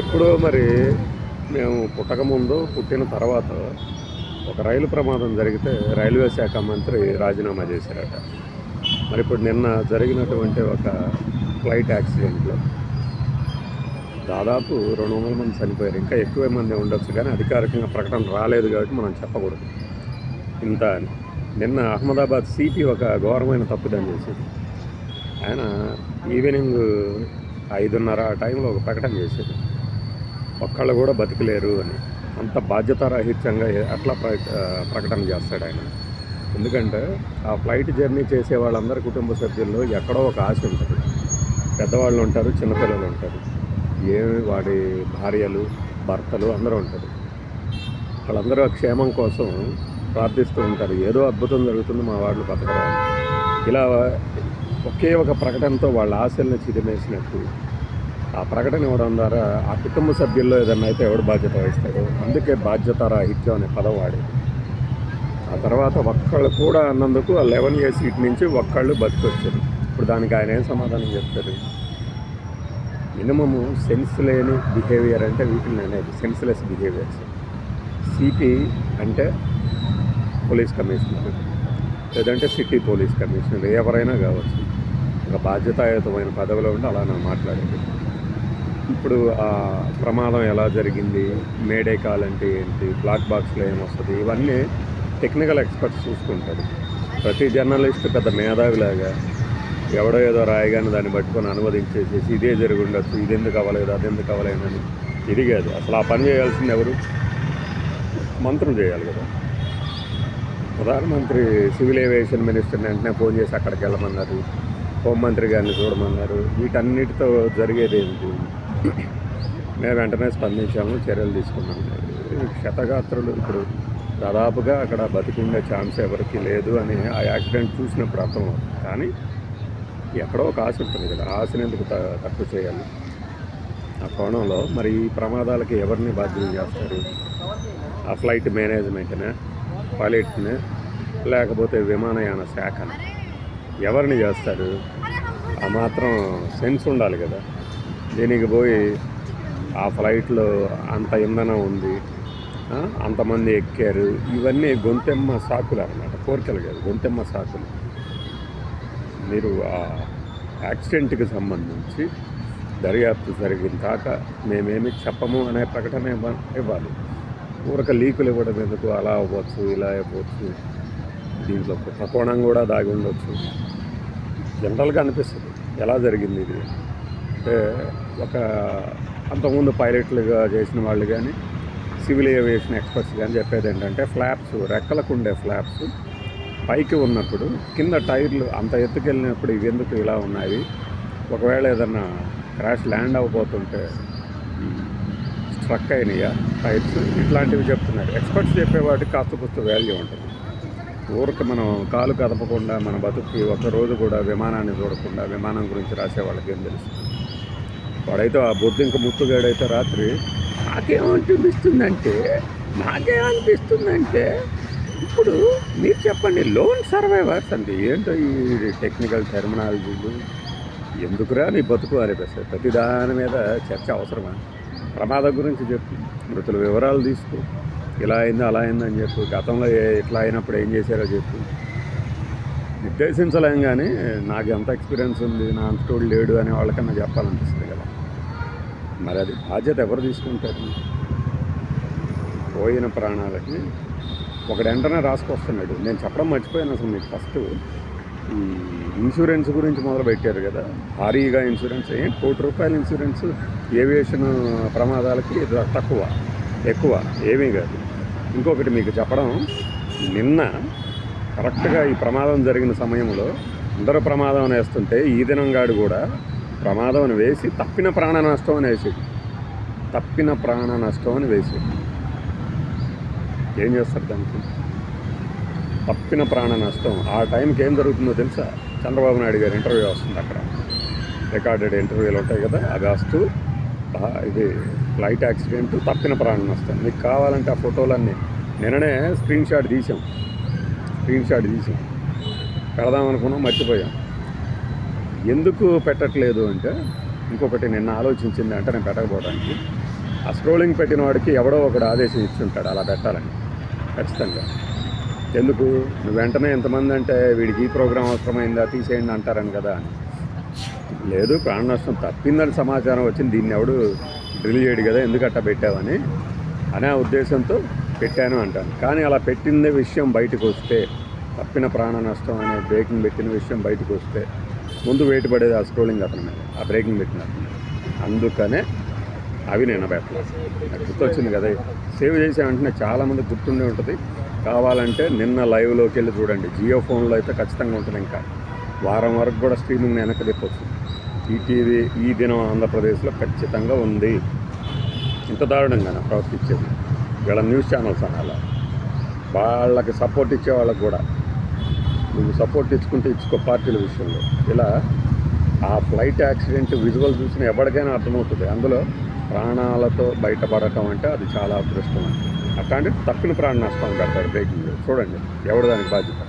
ఎప్పుడో మరి మేము పుట్టక ముందు పుట్టిన తర్వాత ఒక రైలు ప్రమాదం జరిగితే రైల్వే శాఖ మంత్రి రాజీనామా చేశారట. మరి ఇప్పుడు నిన్న జరిగినటువంటి ఒక ఫ్లైట్ యాక్సిడెంట్లో దాదాపు రెండు వందల మంది చనిపోయారు. ఇంకా ఎక్కువ మంది ఉండొచ్చు కానీ అధికారికంగా ప్రకటన రాలేదు కాబట్టి మనం చెప్పకూడదు. ఇంత అని. నిన్న అహ్మదాబాద్ సిపి ఒక ఘోరమైన తప్పుదం చేసింది. ఆయన ఈవినింగ్ ఐదున్నర ఆ టైంలో ఒక ప్రకటన చేసేది ఒక్కళ్ళు కూడా బతికలేరు అని. అంత బాధ్యతారాహిత్యంగా అట్లా ప్ర ప్రకటన చేస్తాడు ఆయన. ఎందుకంటే ఆ ఫ్లైట్ జర్నీ చేసే వాళ్ళందరి కుటుంబ సభ్యుల్లో ఎక్కడో ఒక ఆశ ఉంటుంది. పెద్దవాళ్ళు ఉంటారు చిన్నపిల్లలు ఉంటారు. ఏమి వాడి భార్యలు భర్తలు అందరూ ఉంటారు. వాళ్ళందరూ ఆ క్షేమం కోసం ప్రార్థిస్తూ ఉంటారు. ఏదో అద్భుతం జరుగుతుంది మా వాళ్ళు బతకరాలి ఇలా ఒకే ఒక ప్రకటనతో వాళ్ళ ఆశల్ని చిదిమేసినట్టు ఆ ప్రకటన ఇవ్వడం ద్వారా ఆ కుటుంబ సభ్యుల్లో ఏదన్నా అయితే ఎవడు బాధ్యత వహిస్తాడు అందుకే బాధ్యత రాహిత్యం అనే పదం వాడేది. ఆ తర్వాత ఒక్కళ్ళు కూడా అన్నందుకు ఆ లెవెన్ ఏ సీట్ నుంచి ఒక్కళ్ళు బతికొచ్చారు. ఇప్పుడు దానికి ఆయన ఏం సమాధానం చెప్తారు? మినిమము సెన్స్ లేని బిహేవియర్ అంటే వీటిని అనేది సెన్స్లెస్ బిహేవియర్స్. సిపి అంటే పోలీస్ కమిషనర్ లేదంటే సిటీ పోలీస్ కమిషనర్ ఎవరైనా కావచ్చు. ఒక బాధ్యతాయుతమైన పదవిలో ఉండి అలా నా మాట్లాడేది. ఇప్పుడు ఆ ప్రమాదం ఎలా జరిగింది? మేడే కాల్ అంటే ఏంటి? బ్లాక్ బాక్స్లో ఏమొస్తుంది? ఇవన్నీ టెక్నికల్ ఎక్స్పర్ట్స్ చూసుకుంటారు. ప్రతి జర్నలిస్ట్ పెద్ద మేధావిలాగా ఎవడో ఏదో రాయగానే దాన్ని పట్టుకొని అనువదించేసేసి ఇదే జరిగి ఉండొచ్చు ఇది ఎందుకు అవ్వలేదు అది ఎందుకు అవ్వలేదని ఇది కాదు అసలు ఆ పని చేయాల్సింది ఎవరు? మంత్రులు చేయాలి కదా. ప్రధానమంత్రి సివిల్ ఏవియేషన్ మినిస్టర్ని వెంటనే ఫోన్ చేసి అక్కడికి వెళ్ళమన్నారు. హోంమంత్రి గారిని చూడమన్నారు. వీటన్నిటితో జరిగేది ఏంటి? మేము వెంటనే స్పందించాము చర్యలు తీసుకున్నాము క్షతగాత్రులు ఇప్పుడు దాదాపుగా అక్కడ బతికుండే ఛాన్స్ ఎవరికి లేదు అని ఆ యాక్సిడెంట్ చూసినప్పుడు అర్థమవుతుంది. కానీ ఎక్కడో ఒక ఆశ ఉంటుంది కదా ఆశని ఎందుకు త- తక్కువ చేయాలి? ఆ కోణంలో మరి ఈ ప్రమాదాలకి ఎవరిని బాధ్యత చేస్తారు? ఆ ఫ్లైట్ మేనేజ్మెంట్ని పైలట్ని లేకపోతే విమానయాన శాఖని ఎవరిని చేస్తారు? ఆ మాత్రం సెన్స్ ఉండాలి కదా. దీనికి పోయి ఆ ఫ్లైట్లో అంత ఇంధనం ఉంది అంతమంది ఎక్కారు. ఇవన్నీ గొంతెమ్మ సాకులు అన్నమాట కోరికలు కాదు గొంతెమ్మ సాకులు. మీరు ఆ యాక్సిడెంట్కి సంబంధించి దర్యాప్తు జరిగిన దాకా మేమేమి చెప్పము అనే ప్రకటన ఇవ్వ- ఇవ్వాలి. ఊరక లీకులు ఇవ్వడం ఎందుకు? అలా అవ్వచ్చు ఇలా అవ్వచ్చు. దీంట్లో కుట్రకోణం కూడా దాగి ఉండొచ్చు. జనరల్గా అనిపిస్తుంది ఎలా జరిగింది ఇది? ఒక అంతకుముందు పైలట్లుగా చేసిన వాళ్ళు కానీ సివిల్ ఏవియేషన్ ఎక్స్పర్ట్స్ కానీ చెప్పేది ఏంటంటే ఫ్లాప్స్ రెక్కలకు ఉండే ఫ్లాప్స్ పైకి ఉన్నప్పుడు కింద టైర్లు అంత ఎత్తుకెళ్ళినప్పుడు ఇవి ఎందుకు ఇలా ఉన్నాయి? ఒకవేళ ఏదన్నా క్రాష్ ల్యాండ్ అవ్వబోతుంటే స్ట్రక్ అయినాయా టైర్స్? ఇట్లాంటివి చెప్తున్నారు. ఎక్స్పర్ట్స్ చెప్పేవాటికి కాస్త కొంత వాల్యూ ఉంటుంది. ఊరికి మనం కాలు కదపకుండా మన బతుక్కి ఒక రోజు కూడా విమానాన్ని చూడకుండా విమానం గురించి రాసే వాళ్ళకి ఏం తెలుసు? వాడైతే ఆ బొద్దింక ముత్తుగాడైతే రాత్రి నాకేమనిపిస్తుందంటే నాకేమనిపిస్తుందంటే ఇప్పుడు మీరు చెప్పండి లోన్ సర్వైవర్స్ అండి. ఏంటో ఈ టెక్నికల్ టెర్మినాలజీలు ఎందుకురా నీ బతుకు అనిపిస్తుంది ప్రతి దాని మీద చర్చ అవసరమా? ప్రమాదం గురించి చెప్పు. మృతుల వివరాలు తీసుకో. ఇలా అయింది అలా అయిందని చెప్పు. గతంలో ఇట్లా అయినప్పుడు ఏం చేశారో చెప్పు. నిర్దేశించలేం కానీ నాకు ఎంత ఎక్స్పీరియన్స్ ఉంది నా అంతటోడు లేడు అనే వాళ్ళకన్నా చెప్పాలనిపిస్తుంది మరి అది బాధ్యత ఎవరు తీసుకుంటారు? పోయిన ప్రాణాలకి ఒకడు వెంటనే రాసుకొస్తున్నాడు. నేను చెప్పడం మర్చిపోయాను అసలు మీకు ఫస్ట్ ఈ ఇన్సూరెన్స్ గురించి మొదలుపెట్టారు కదా. భారీగా ఇన్సూరెన్స్ ఏం కోటి రూపాయల ఇన్సూరెన్స్ ఏవియేషన్ ప్రమాదాలకి ఇది తక్కువ. ఎక్కువ ఏమీ కాదు. ఇంకొకటి మీకు చెప్పడం నిన్న కరెక్ట్గా ఈ ప్రమాదం జరిగిన సమయంలో అందరూ ప్రమాదం అనేస్తుంటే వేస్తుంటే ఈ దినంగాడు కూడా ప్రమాదం అని వేసి తప్పిన ప్రాణ నష్టం అని వేసాడు తప్పిన ప్రాణ నష్టం అని వేసాడు ఏం చేస్తారు దానికి? తప్పిన ప్రాణ నష్టం. ఆ టైంకి ఏం జరుగుతుందో తెలుసా? చంద్రబాబు నాయుడు గారు ఇంటర్వ్యూ వస్తుంది అక్కడ. రికార్డెడ్ ఇంటర్వ్యూలు ఉంటాయి కదా అవి వస్తూ ఇది ఫ్లైట్ యాక్సిడెంట్ తప్పిన ప్రాణ నష్టం. మీకు కావాలంటే ఆ ఫోటోలన్నీ. నిన్ననే స్క్రీన్ షాట్ తీసాం స్క్రీన్ షాట్ తీసాం పెడదాం అనుకున్నాం మర్చిపోయాం. ఎందుకు పెట్టట్లేదు అంటే ఇంకొకటి నిన్న ఆలోచించింది అంటే నేను పెట్టకపోవడానికి. ఆ స్క్రోలింగ్ పెట్టిన వాడికి ఎవడో ఒకడు ఆదేశం ఇచ్చి ఉంటాడు అలా పెట్టాలని. ఖచ్చితంగా. ఎందుకు? నువ్వు వెంటనే ఎంతమంది అంటే వీడికి ఈ ప్రోగ్రాం అవసరమైందా తీసేయండి అంటారని కదా అని. లేదు ప్రాణ నష్టం తప్పిందని సమాచారం వచ్చింది దీన్ని ఎవడు డ్రిల్ చేయడు కదా ఎందుకు అట్ట పెట్టావని అనే ఉద్దేశంతో పెట్టాను అంటాను. కానీ అలా పెట్టిందే విషయం బయటకు వస్తే తప్పిన ప్రాణ నష్టం అనే బ్రేకింగ్ పెట్టిన విషయం బయటకు వస్తే ముందు వెయిట్ పడేది ఆ స్క్రోలింగ్ అతని మీద ఆ బ్రేకింగ్ పెట్టిన అందుకనే అవి నేను పెట్టలేదు నాకు గుర్తొచ్చింది కదా సేవ్ చేసే వెంటనే చాలామంది గుర్తుండే ఉంటుంది. కావాలంటే నిన్న లైవ్లోకి వెళ్ళి చూడండి. జియో ఫోన్లో అయితే ఖచ్చితంగా ఉంటుంది ఇంకా. వారం వరకు కూడా స్ట్రీమింగ్ వెనక తిప్పొచ్చు. ఈటీవీ ఈ దినం ఆంధ్రప్రదేశ్లో ఖచ్చితంగా ఉంది. ఇంత దారుణంగా ప్రవర్తించేది? వీళ్ళ న్యూస్ ఛానల్స్ అనాలా? వాళ్ళకి సపోర్ట్ ఇచ్చే వాళ్ళకి కూడా. నువ్వు సపోర్ట్ ఇచ్చుకుంటే ఇచ్చుకో పార్టీల విషయంలో. ఇలా ఆ ఫ్లైట్ యాక్సిడెంట్ విజువల్ చూసిన ఎవరికైనా అర్థమవుతుంది. అందులో ప్రాణాలతో బయటపడటం అంటే అది చాలా అదృష్టం అంటే అట్లాంటి తక్కువ ప్రాణ నష్టం పెడతాడు బ్రేకింగ్ చూడండి ఎవడు దానికి బాధ్యత?